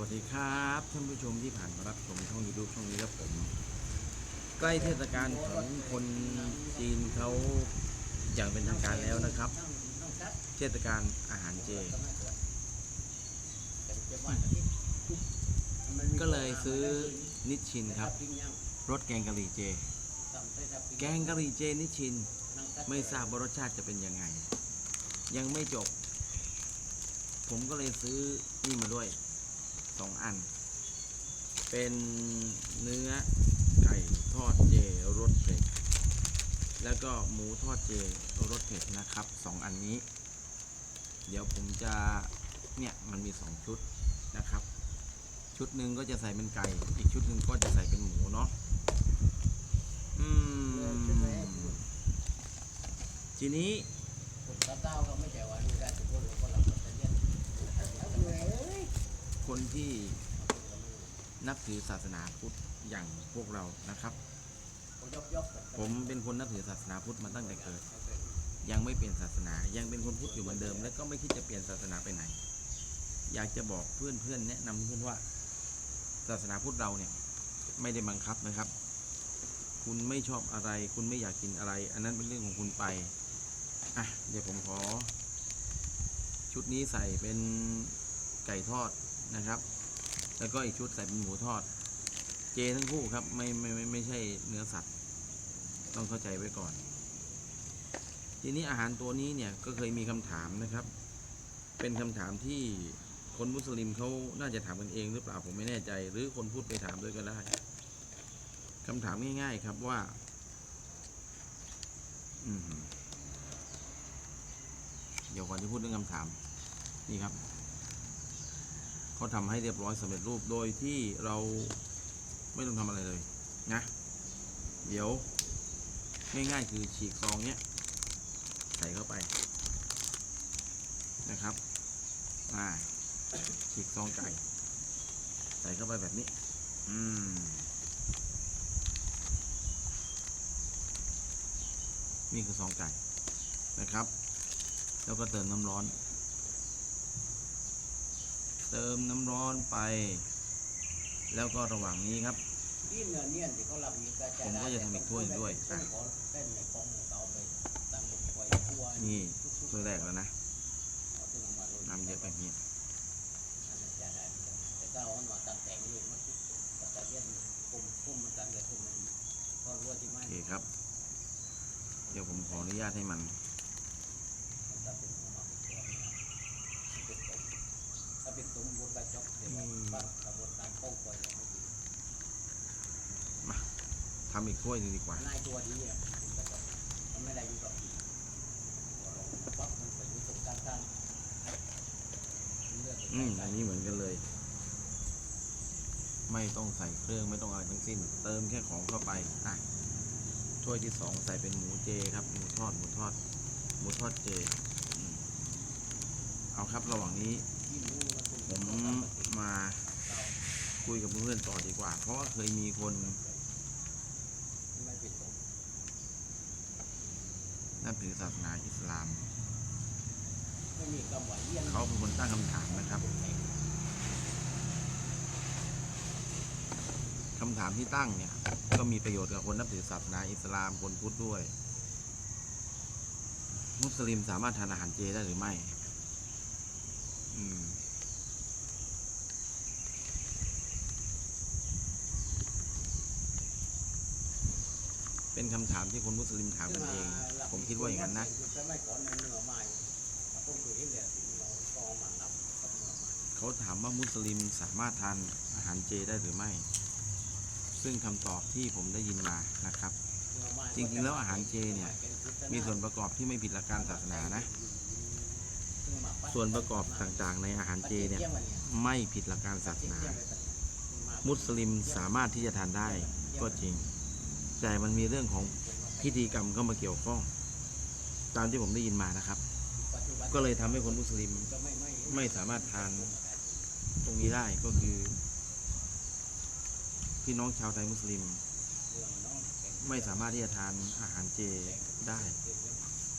วัสดีครับท่านผู้ชมที่ผ่านมารับชมช่อง YouTube ช่องนี้ครับผม ใกล้เทศกาลของคนจีนเขาอย่างเป็นทางการแล้วนะครับ เทศกาลอาหารเจ ก็เลยซื้อนิชชินครับรสแกงกะหรี่เจ แกงกะหรี่เจนิชชิน ไม่ทราบว่ารสชาติจะเป็นยังไง ยังไม่จบ ผมก็เลยซื้อนี่มาด้วย สองอัน เป็นเนื้อไก่ทอดเจรสเผ็ด แล้วก็หมูทอดเจรสเผ็ดนะครับสองอันนี้ เดี๋ยวผมจะ เนี่ย มันมีสองชุดนะครับ ชุดหนึ่งก็จะใส่เป็นไก่ อีกชุดหนึ่งก็จะใส่เป็นหมูเนาะอืมทีนี้ คนที่นับถือศาสนาพุทธอย่างพวกเรานะครับ ผมเป็นคนนับถือศาสนาพุทธมาตั้งแต่เกิด ยังไม่เปลี่ยนศาสนา ยังเป็นคนพุทธอยู่เหมือนเดิม และก็ไม่คิดจะเปลี่ยนศาสนาไปไหน อยากจะบอกเพื่อนเพื่อนแนะนำเพื่อนว่า ศาสนาพุทธเราเนี่ย ไม่ได้บังคับนะครับ คุณไม่ชอบอะไร คุณไม่อยากกินอะไร อันนั้นเป็นเรื่องของคุณไปอะเดี๋ยวผมขอ ชุดนี้ใส่เป็นไก่ทอด นะครับ แล้วก็อีกชุดใส่เป็นหมูทอด เจทั้งคู่ครับไม่ไม่ไม่ไม่ใช่เนื้อสัตว์ ต้องเข้าใจไว้ก่อน ทีนี้อาหารตัวนี้เนี่ยก็เคยมีคำถามนะครับ เป็นคำถามที่คนมุสลิมเขาน่าจะถามกันเองหรือเปล่าผมไม่แน่ใจ หรือคนพูดไปถามด้วยก็ได้คำถามง่าย ๆ ครับว่าอืเดี๋ยวก่อนจะพูดเรื่องคำถาม นี่ครับ เขาทำให้เรียบร้อยสำเร็จรูปโดยที่เราไม่ต้องทำอะไรเลยนะเดี๋ยวง่ายๆคือฉีกซองเนี้ยใส่เข้าไปนะครับอ่าฉีกซองไก่ใส่เข้าไปแบบนี้ อืมนี่คือซองไก่นะครับ แล้วก็เติมน้ำร้อน เติมน้ำร้อนไป แล้วก็ระหว่างนี้ครับ ผมก็จะทำอีกถ้วยด้วยอะนี่ถ้วยแรกแล้วนะน้ำเยอะแบบนี้โอเคครับ เดี๋ยวผมขออนุญาตให้มัน มาทำอีกถ้วยหนึงดีกว่า อืม อันนี้เหมือนกันเลย ไม่ต้องใส่เครื่องไม่ต้องอะไรทั้งสิ้น เติมแค่ของเข้าไปอะถ้วยที่สองใส่เป็นหมูเจครับ หมูทอด หมูทอด หมูทอดเจอืมเอาครับระหว่างนี้ ผมมาคุยกับเพื่อนๆต่อดีกว่า เพราะว่าเคยมีคนนับถือศาสนาอิสลามเยี่ยนเขาเป็นคนตั้งคำถามนะครับคำถามที่ตั้งเนี่ย ก็มีประโยชน์กับคนนับถือศาสนาอิสลามคนพุทธด้วย มุสลิมสามารถทานอาหารเจได้หรือไม่ อืม เป็นคำถามที่คนมุสลิมถามกันเอง ผมคิดว่าอย่างนั้นนะเขาถามว่ามุสลิมสามารถทานอาหารเจได้หรือไม่ ซึ่งคำตอบที่ผมได้ยินมานะครับ จริงๆแล้วอาหารเจเนี่ยมีส่วนประกอบที่ไม่ผิดหลักการศาสนานะ ส่วนประกอบต่างๆ ในอาหารเจเนี่ยไม่ผิดหลักการศาสนา มุสลิมสามารถที่จะทานได้ก็จริง แต่มันมีเรื่องของพิธีกรรมเข้ามาเกี่ยวข้อง ตามที่ผมได้ยินมานะครับ ก็เลยทำให้คนมุสลิมไม่สามารถทานตรงนี้ได้ก็คือ พี่น้องชาวไทยมุสลิม ไม่สามารถที่จะทานอาหารเจได้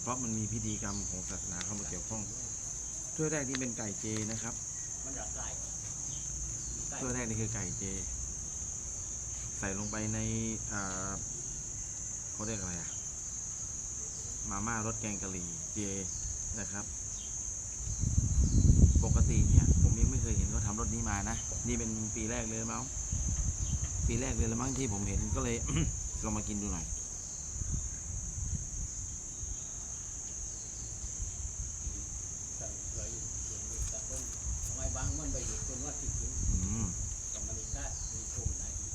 เพราะมันมีพิธีกรรมของศาสนาเข้ามาเกี่ยวข้องถ้วยแรกที่เป็นไก่เจนะครับตัวแรกนี่คือไก่เจ ใส่ลงไปในเขาเรียกอะไรอะมาม่ารสแกงกะหรี่เจนะครับ ปกติเนี่ย ผมยังไม่เคยเห็นเขาทำรสนี้มานะ นี่เป็นปีแรกเลยมั้งปีแรกเลยละมั้งที่ผมเห็นก็เลยลองมากินดูหน่อย สั่งเลยอยู่อยู่แต่คนทำไมบางมันไปอยู่คนว่าที่จริง อืม ต้องมันได้มีชมได้ดี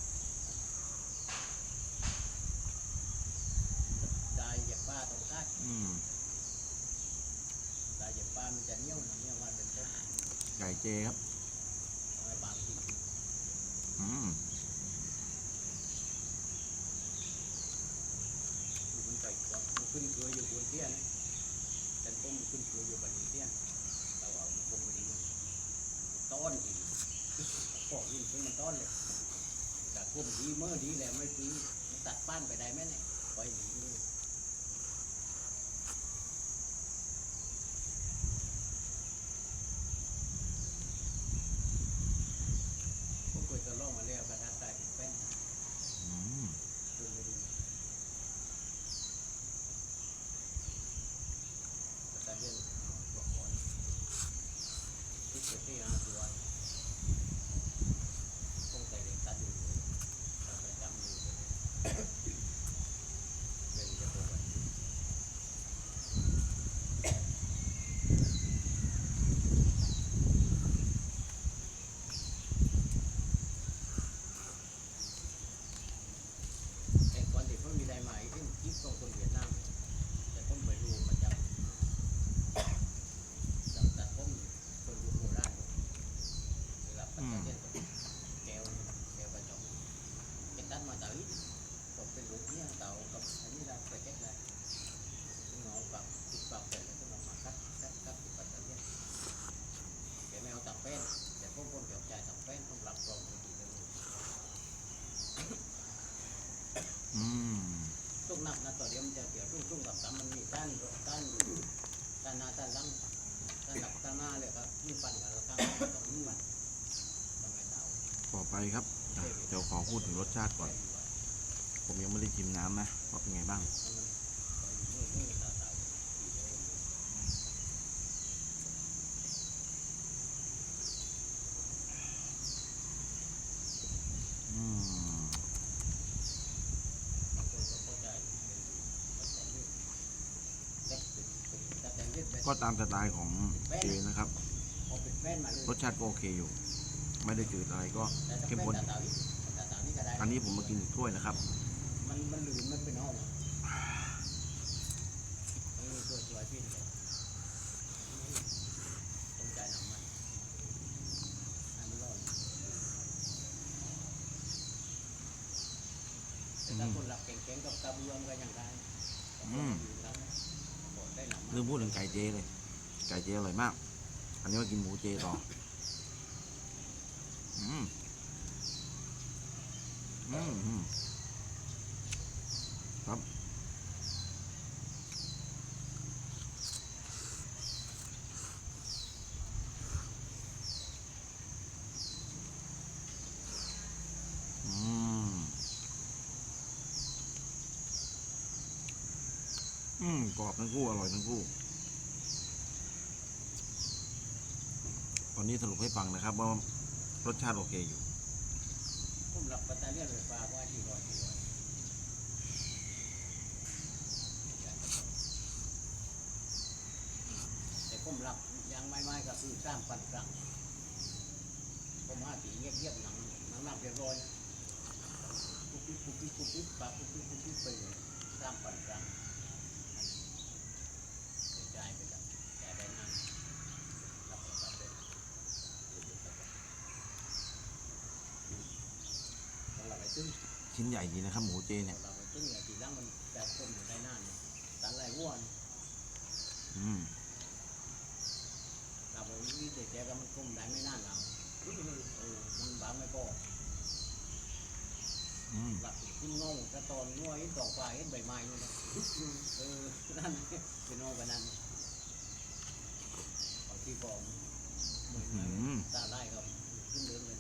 ได้เหยียบป้าต้องได้ อืม ได้เหยียบป้ามันจะเหนียวนะเหนียวว่าเป็นต้น ไก่เจครับ ทำไมบางที อื มันไปกว่ามันขึ้นเกลืออยู่บนเตี้ยนะแต่ต้มนขึ้นเกลืออยู่บนเตี้ยแต่ว่ามันคงไม่ดีต้อนอีกพอยิ่งขึ้นมันต้อนเลยแต่กุ้มดีเมื่อดีแหละไม่ปีตัดป้านไปได้ไหมเนี่ยไปดีนีเลยผมเคยจะลองมาแล้วกระดาษใส่เป็นแป้น อืม ขึ้นไม่ดีแต่เรื่องตัวก่อนที่เกิดที่อาตัวต้องใส่เหล็กตัดอยู่เลยเราประจำอยู่เป็นจะตัวกันไอ้ก่อนที่เพิ่งมีได้ใหม่ที่คิดตรงคนเวียดนามแต่ผมไปดูมาจากจากแต่ผมคนดูโคราชเวลาปัจจัยเนี่ยแก้วแก้วประจงเป็นตัดมาจากอีกตกเป็นลูกเนี่ยเต่ากับอันนี้เราไปแก้ได้ซึ่งเอาปากติดปากเสร็จแล้วก็มาคัดคัดคัดติดปัจจัยเนี่ยแกไม่เอาตับแป้นแต่พวกคนเกี่ยวใจตับแป้นต้องรับรองดีๆเลย อืม ตุ้งนับนะตัวเดียวมันจะเกี่ยวตุ้งตุ้งกับตำมันมีด้านด้านด้านหน้าด้านหลังด้านหลังด้านหน้าเลยครับนี่ปั่นกันแล้วข้างตรงนี้มันทำไมเต่า ต่อ ไปครับเดี๋ยวขอพูดถึงรสชาติก่อน ผมยังไม่ได้ชิมน้ำนะว่าเป็นไงบ้าง ก็ตามสไตล์ของเจนะครับ รสชาติก็โอเคอยู่ ไม่ได้จืดอะไรก็เข้มข้นอันนี้ผมมากินอีกถ้วยนะครับ มันมันลืมมันเป็นห้องเออตัวสวยพี่เลยต้องใจน้ำมันให้มันร้อนแต่ถ้าคนหลับเก่งๆกับกระเบื้องก็ยังได้อืมอยู่แล้วนะบอกได้น้ำมันลืมพูดถึงไก่เจเลย ไก่เจอร่อยมาก อันนี้มากินหมูเจต่อ อืมอืมอืมครับอืมอืมกรอบทั้งคู่ อร่อยทั้งคู่ตอนนี้สรุปให้ฟังนะครับว่า รสชาติโอเคอยู่ผมหลับปัตตาเลียนไฟฟ้าว่าที่ร้อยที่ร้อยแต่ผมหลับยังไม่ไม่ก็คือสร้างปันกลางผมห้าปีเงียบๆหนังหนังหนับเรียบร้อยปุ๊บปิ๊บปุ๊บปิ๊บปุ๊บปิ๊บปากปุ๊บปิ๊บปุ๊บปิ๊บไปเลยสร้างปันกลางกระจายไปกับแต่ได้นานหลับแล้วก็เป็นต้องหลับไปตึ้ง ชิ้นใหญ่ดีนะครับ หมูเจเนี่ยเราตึ้งเนี่ยทีหลังมันจะคมอยู่ได้นานเนี่ยตันไรวัวเนี่ยอืมเราบอกวิธีแกก็มันคมได้ไม่นานเราเออมันบางไม่พออืมหลับขึ้นงงกระตอนงัวเห็นดอกฟ้าเห็นใบไม้นู่นนะเออนั่นเป็นโน่กันนั่นเอาที่ฟองเหมือนตาไล่ก็ขึ้นเดินเลย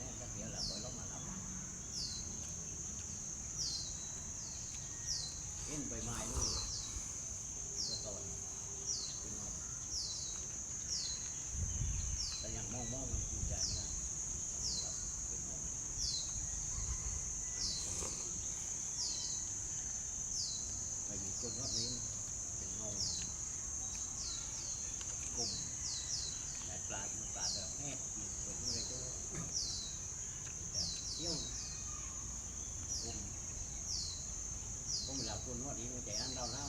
ช่นใบไม้ คนว่าดีกว่าใจนั้นเราแล้ว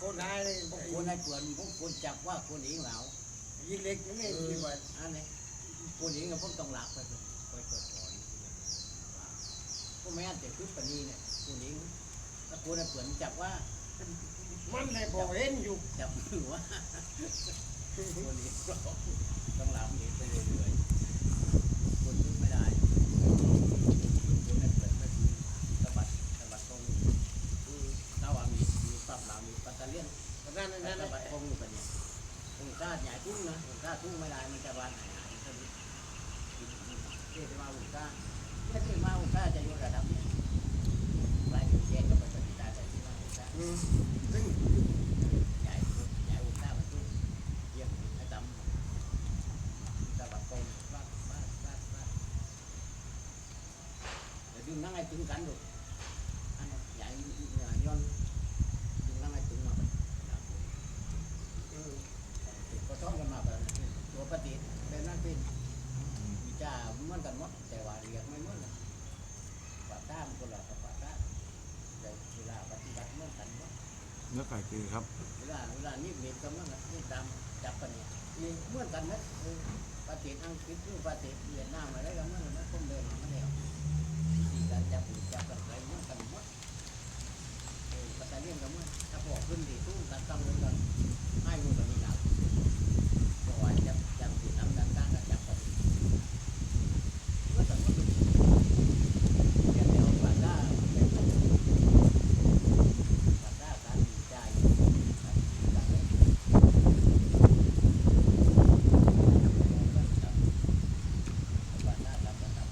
คนนายเลยคนนายเปลือนคนจับว่าคนหญิงเหลายิ่งเล็กยิ่งเล็กยิ่งไปอันนี้คนหญิงกับพวกต้องหลักไปไปเกิดก่อนพวกแม่แต่คือปนีเนี่ยคนหญิงถ้าคนนายเปลืจับว่า มันในบ่อเห็นอยู่จับมือว่คนหญิงต้องหลับหนีไปเลย นั่นแหละคงอยู่กันเนี่ยคงกล้าใหญ่ทุ่งนะคงกล้าทุ่งไม่ได้มันจะวานหายหายสนิทเที่ยวมาคงกล้าถ้าที่มาคงกล้าจะอยู่ระดับเนี่ยรายอยู่แยกก็ไปปฏิบัติแต่ที่มาคงกล้าซึ่งใหญ่ใหญ่คงกล้ามันทุ่งเยี่ยมไอ้ดำตะวันตกบ้าบ้าบ้าบ้าเดี๋ยวดึงนั่งไอ้ตึงกันดูอันใหญ่ย้อนดึงนั่งไอ้ตึงมาไป ก็ต้องกันมาแบบนั้นตัวปฏิเป็นนั่นเป็นมีจ้าเหมือนกันหมดแต่ว่าเรียกไม่เหมือนกันปาต้ามคนละกับปาต้าแต่เวลาปฏิบัติเหมือนกันหมด เนื้อไก่คือครับเวลาเวลานี่เม็ดก็เหมือนกันนี่ดำจับกันเนี่ยนี่เหมือนกันไหมเออปฏิอังกฤษหรือปฏิเวียดนามอะไรก็เหมือนกันนะผมเดินมาไม่แล้วที่การจับจับกันอะไรเหมือนกันหมดเออปัตตานีก็เหมือนถ้าบอกขึ้นดีตู้การตั้งเลยกันให้มือกันนี่หนัก ก็ว่าจับจับที่น้ำดันด้านก็จับกันเมื่อสักพักหนึ่งแกเดียวปาด้าเป็นปาด้าการดีใจการการเล่นปาด้ารับระดับ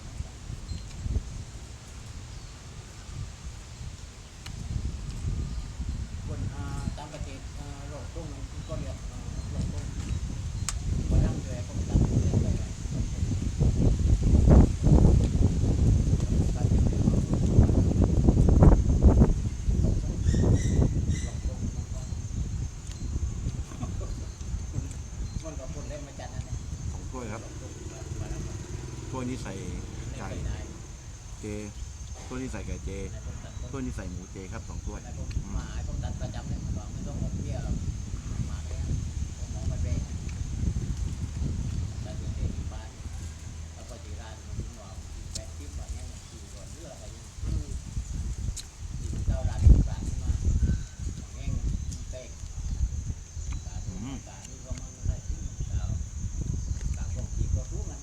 คนอ่าตามประเทศอ่าโลกตรงนั้นก็เรียกอ่าโลกตรง มานั่งด้วยผมตั้งเรื่องไปไหนการจะเป็นของมันก็คนเล่นมาจัดนั่นแหละ สองถ้วยครับ มาแล้วก็ ถ้วยนี้ใส่ เล่น ไก่ ไปไหน เจ ที่ใส่ไก่เจไอ้ผมตัดถ้วยนี้ใส่หมูเจครับสองถ้วย ไอ้ผมมาไอ้ผมตัดประจำเลยมันบอกไม่ต้องออกเบี้ยหรอกมาแค่ผมมองมันเร่แต่เดี๋ยวนี้ที่บ้านแล้วก็ที่ร้านผมบอกแปดสิบบาทเนี่ยสี่ก่อนเรื่องอะไรอย่างเงี้ย ที่เจ้าร้านต่างๆมาของเองเต๊กตาดูตานี่ก็มันได้ที่เจ้าตาพวกจีก็รู้มัน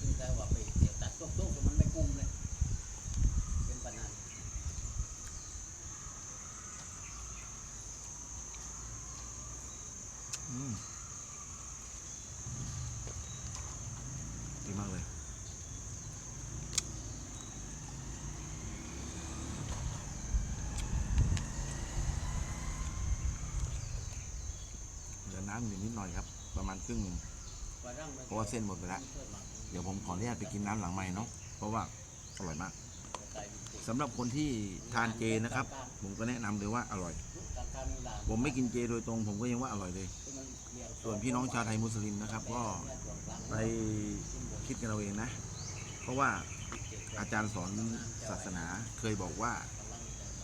ซึ่งแต่ว่าไปเดี๋ยวตัดตุ๊กๆมันไม่กุ้มเลย เป็นปัญหา อืมดี มากเลยเหลือน้ำอยู่นิดหน่อยครับ ประมาณครึ่งหนึ่งเพราะว่าเส้นหมดไปแล้ว เดี๋ยวผมขออนุญาตไปกินน้ำหลังใหม่เนาะ เพราะว่าอร่อยมากสำหรับคนที่ทานเจนะครับ ผมก็แนะนำเลยว่าอร่อย ผมไม่กินเจโดยตรง ผมก็ยังว่าอร่อยเลย ส่วนพี่น้องชาวไทยมุสลิมนะครับ ก็ไป คิดกันเอาเองนะ เพราะว่าอาจารย์สอนศาสนาเคยบอกว่า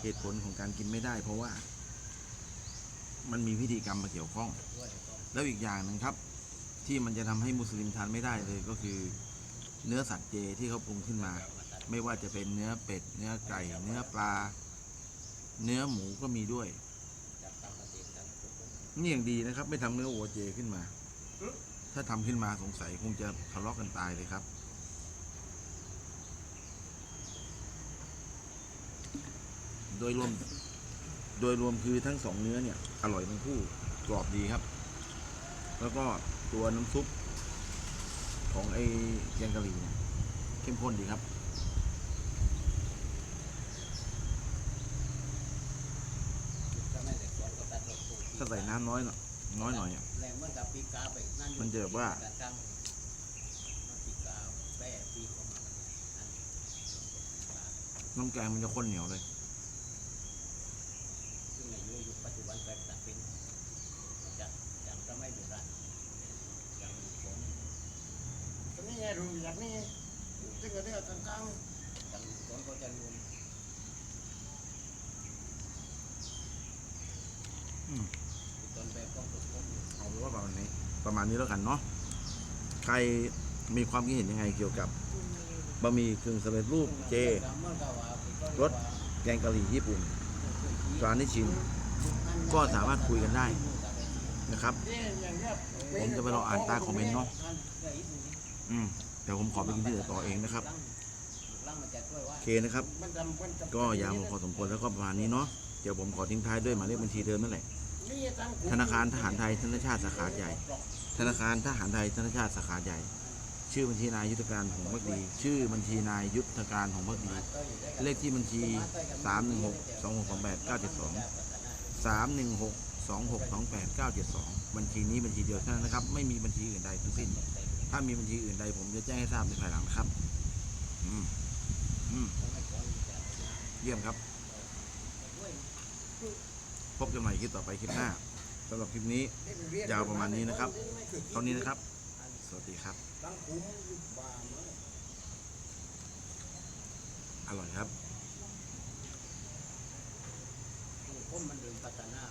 เหตุผลของการกินไม่ได้ เพราะว่า มันมีพิธีกรรมมาเกี่ยวข้อง แล้วอีกอย่างหนึ่งครับ ที่มันจะทำให้มุสลิมทานไม่ได้เลยก็คือ เนื้อสัตว์เจที่เขาปรุงขึ้นมา ไม่ว่าจะเป็นเนื้อเป็ด เนื้อไก่เนื้อปลา เนื้อหมูก็มีด้วยนี่อย่างดีนะครับ ไม่ทำเนื้อวัวเจขึ้นมา ถ้าทำขึ้นมาสงสัยคงจะทะเลาะกันตายเลยครับ โดยรวม โดยรวมคือทั้งสองเนื้อเนี่ย อร่อยทั้งคู่กรอบดีครับ แล้วก็ตัวน้ำซุปของไอ้แกงกะหรี่เนี่ยเข้มข้นดีครับถ้าใส่น้ำน้อยหน่อย น้อยหน่อยอะมันจะแบบว่าน้ำแกงมันจะข้นเหนียวเลย ซึ่งในยุคปัจจุบันเป็นตัดเป็นจากจากสมัยโบราณอย่างผมตอนนี้ไงรู้อย่างนี้ซึ่งก็ได้กลางอย่างคนก็จะรวมนอืม ประมาณนี้แล้วกันเนาะใครมีความคิดเห็นยังไงเกี่ยวกับบะหมี่กึ่งสำเร็จรูปเจรสแกงกะหรี่ญี่ปุ่นตรานนิชิน ก็สามารถคุยกันได้นะครับ ผมจะไปรออ่านใต้คอมเมนต์เนาะอืมเดี๋ยวผมขอไปกินที่อื่นต่อเองนะครับโอเคนะครับ ก็ยาวพอสมควรแล้วก็ประมาณนี้เนาะเดี๋ยวผมขอทิ้งท้ายด้วยหมายเลขบัญชีเดิมนั่นแหละ ธนาคารทหารไทยธนชาติสาขาใหญ่ ธนาคารทหารไทยธนชาติสาขาใหญ่ ชื่อบัญชีนายยุทธการหงพักดี ชื่อบัญชีนายยุทธการหงพักดี เลขที่บัญชี 316 2628 972 316 2628 972 บัญชีนี้บัญชีเดียวเท่านั้นนะครับ ไม่มีบัญชีอื่นใดทั้งสิ้น ถ้ามีบัญชีอื่นใดผมจะแจ้งให้ทราบในภายหลังครับ อืมอืมเยี่ยมครับ พบกันใหม่คลิปต่อไปคลิปหน้าสำหรับคลิปนี้ยาวประมาณนี้นะครับ เท่านี้นะครับ สวัสดีครับ อร่อยครับ ผมมันเดินปัตตานา